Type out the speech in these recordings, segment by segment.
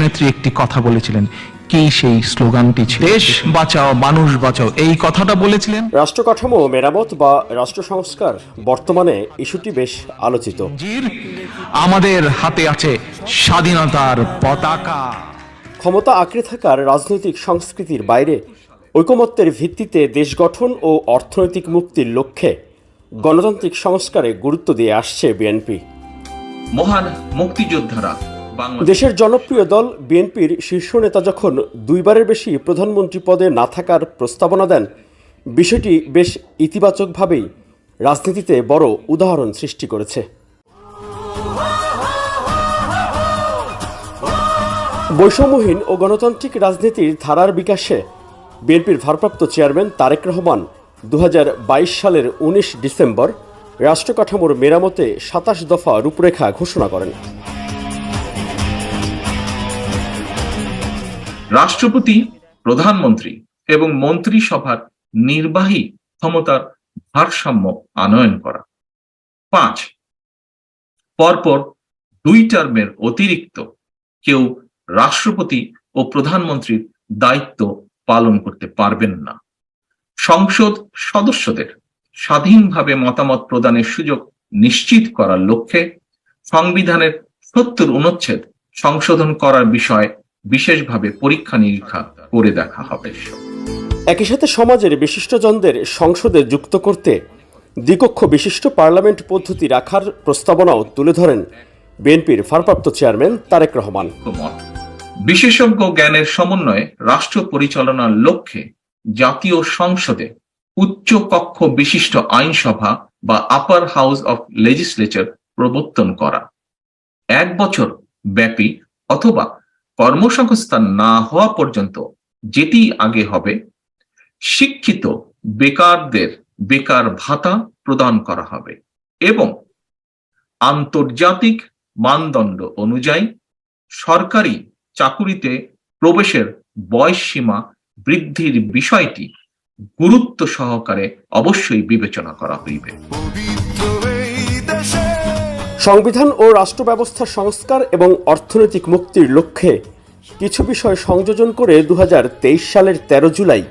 নেত্রী একটি কথা বলেছিলেন। কি সেই স্লোগানটি ছিল? দেশ বাঁচাও মানুষ বাঁচাও এই কথাটা বলেছিলেন? রাষ্ট্র কাঠামো মেরামত বা রাষ্ট্র সংস্কার বর্তমানে ইস্যুটি বেশ আলোচিত। আমাদের হাতে আছে স্বাধীনতার পতাকা। ক্ষমতা আঁকড়ে থাকার রাজনৈতিক সংস্কৃতির বাইরে ঐকমত্যের ভিত্তিতে দেশ গঠন ও অর্থনৈতিক মুক্তির লক্ষ্যে গণতান্ত্রিক সংস্কারে গুরুত্ব দিয়ে আসছে বিএনপি। মহান মুক্তিযোদ্ধারা দেশের জনপ্রিয় দল বিএনপির শীর্ষ নেতা যখন দুইবারের বেশি প্রধানমন্ত্রী পদে না থাকার প্রস্তাবনা দেন, বিষয়টি বেশ ইতিবাচকভাবেই রাজনীতিতে বড় উদাহরণ সৃষ্টি করেছে। বৈষম্যহীন ও গণতান্ত্রিক রাজনীতির ধারার বিকাশে বিএনপির ভারপ্রাপ্ত চেয়ারম্যান তারেক রহমান দু হাজার বাইশ সালের ১৯ ডিসেম্বর রাষ্ট্রকাঠামোর মেরামতে সাতাশ দফা রূপরেখা ঘোষণা করেন। রাষ্ট্রপতি, প্রধানমন্ত্রী এবং মন্ত্রিসভার নির্বাহী ক্ষমতার ভারসাম্য আনয়ন করা। পাঁচ, পরপর দুই টার্মের অতিরিক্ত কেউ রাষ্ট্রপতি ও প্রধানমন্ত্রীর দায়িত্ব পালন করতে পারবেন না। সংসদ সদস্যদের স্বাধীনভাবে মতামত প্রদানের সুযোগ নিশ্চিত করার লক্ষ্যে সংবিধানের সত্তর অনুচ্ছেদ সংশোধন করার বিষয়ে বিশেষভাবে পরীক্ষা নিরীক্ষা করে দেখা হবে। একই সাথে সমাজের বিশিষ্টজনদের সংসদে যুক্ত করতে দ্বিকক্ষ বিশিষ্ট পার্লামেন্ট পদ্ধতি রাখার প্রস্তাবনাও তুলে ধরেন বিএনপির ভারপ্রাপ্ত চেয়ারম্যান তারেক রহমান। বিশেষজ্ঞ জ্ঞানের সমন্বয়ে রাষ্ট্র পরিচালনার লক্ষ্যে জাতীয় সংসদে উচ্চ কক্ষ বিশিষ্ট আইনসভা বা আপার হাউস অফ লেজিসলেচার প্রবর্তন করা। এক বছর ব্যাপী অথবা কর্মসংস্থান না হওয়া পর্যন্ত যেটি আগে হবে শিক্ষিত বেকারদের বেকার ভাতা প্রদান করা হবে এবং আন্তর্জাতিক মানদণ্ড অনুযায়ী সরকারি চাকুরিতে প্রবেশের বয়স সীমা বৃদ্ধির বিষয়টি গুরুত্ব সহকারে অবশ্যই বিবেচনা করা হইবে। সংবিধান ও রাষ্ট্র ব্যবস্থা সংস্কার এবং অর্থনৈতিক মুক্তির লক্ষ্যে কিছু বিষয় সংযোজন করে দু সালের ১৩ জুলাই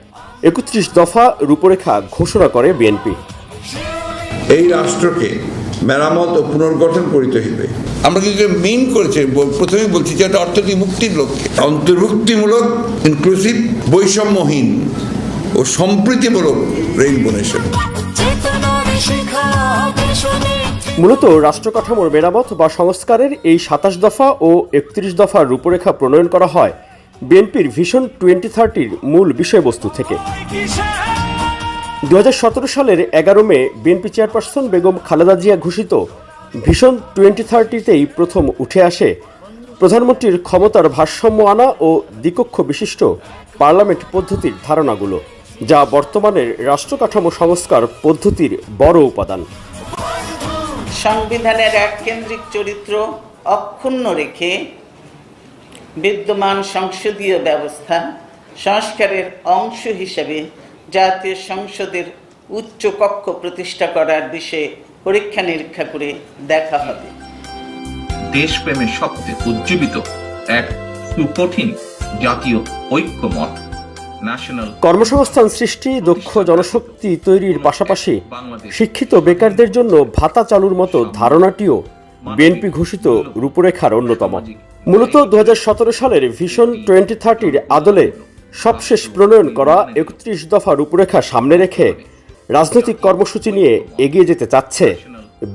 একত্রিশ দফা রূপরেখা ঘোষণা করে বিএনপি। এই রাষ্ট্রকে মেরামত ও পুনর্গঠন করিতে হইবে। আমরা কিন্তু মেইন করেছে? প্রথমেই বলছি যে এটা অর্থনৈতিক মুক্তির লক্ষ্যে। অন্তর্ভুক্তিমূলক ইনক্লুসিভ বৈষম্যহীন ও সম্প্রীতিমূলক রেইনবো নেশন মূলত রাষ্ট্র কাঠামোর মেরামত বা সংস্কারের এই সাতাশ দফা ও একত্রিশ দফার রূপরেখা প্রণয়ন করা হয় বিএনপির ভিশন টোয়েন্টি থার্টির মূল বিষয়বস্তু থেকে। দু হাজার সতেরো সালের এগারো May BNP chairperson Begum Khaleda Zia ঘোষিত ভিশন টোয়েন্টি থার্টিতেই প্রথম উঠে আসে। প্রধানমন্ত্রীর ক্ষমতার ভারসাম্য আনা ও দ্বিকক্ষ বিশিষ্ট পার্লামেন্ট পদ্ধতির ধারণাগুলো, যা বর্তমানের রাষ্ট্র কাঠামো সংস্কার পদ্ধতির বড় উপাদান। সংবিধানের এক কেন্দ্রিক চরিত্র অক্ষুণ্ণ রেখে বিদ্যমান সংসদীয় ব্যবস্থা সংস্কারের অংশ হিসেবে জাতীয় সংসদের উচ্চ কক্ষ প্রতিষ্ঠা করার বিষয়ে পরীক্ষা নিরীক্ষা করে দেখা হবে। দেশপ্রেমের শব্দে উজ্জীবিত এক সুকঠিন জাতীয় ঐক্যমত। কর্মসংস্থান সৃষ্টি দক্ষ জনশক্তি তৈরির পাশাপাশি শিক্ষিত বেকারদের জন্য ভাতা চালুর মতো ধারণাটিও বিএনপি ঘোষিত রূপরেখার অন্যতম। মূলত দু সালের ভিশন টোয়েন্টি থার্টির আদলে সবশেষ প্রণয়ন করা একত্রিশ দফা রূপরেখা সামনে রেখে রাজনৈতিক কর্মসূচি নিয়ে এগিয়ে যেতে চাচ্ছে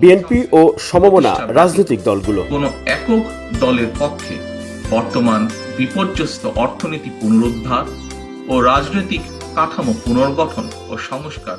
বিএনপি ও সমমনা রাজনৈতিক দলগুলো। কোনো একক দলের পক্ষে বর্তমান বিপর্যস্ত অর্থনীতি পুনরুদ্ধার ও রাজনৈতিক কাঠামো পুনর্গঠন ও সংস্কার